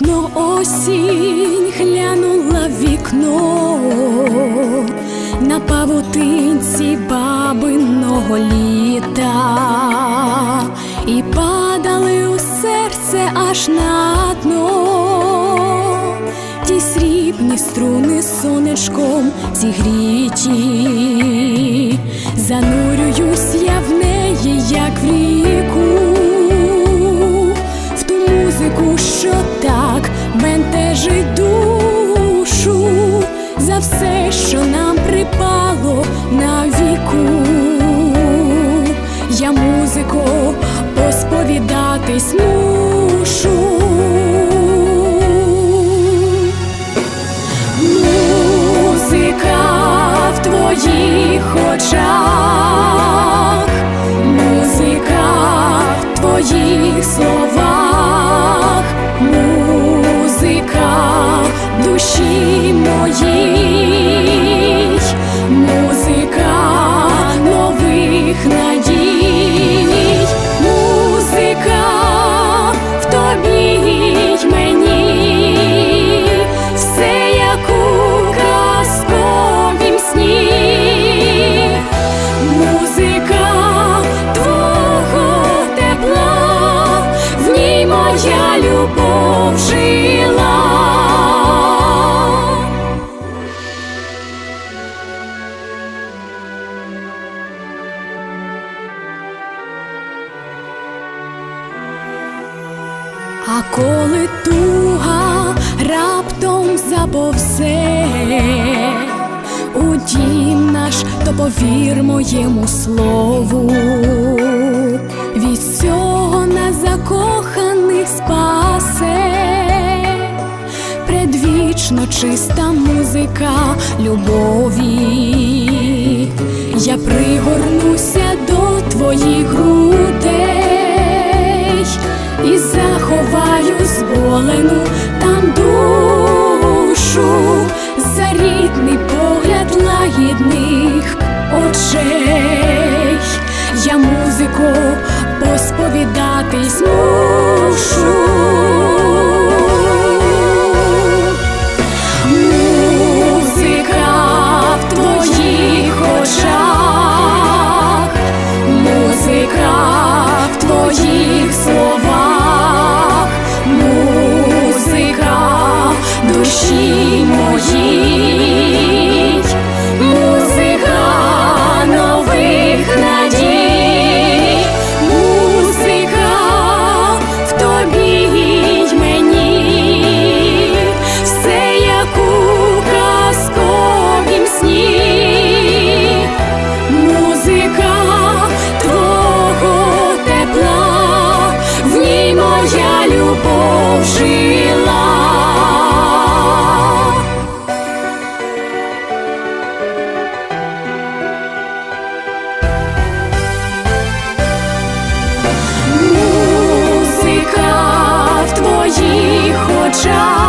Но осінь глянула в вікно. На павутинці бабиного літа. І падали у серце аж на дно. Ті срібні струни сонечком зігріті, занурююсь я в неї, як в рік. Що нам припало на віку. Я музико посповідатись мушу. Музика в твоїх очах, музика в твоїх словах, музика душі моїй, нових надій, музика в тобі мені, все як у казковім сні, музика твого тепла, в ній моя любов жила. А коли туга раптом заповзе у дім наш, то повір моєму слову, від цього нас закоханих спасе, предвічно чиста музика любові, я пригорнуся до твоїх грудей і заховаю зболену там душу за рідний погляд лагідних очей. Я музику посповідатись жила. Музика в твоїх очах.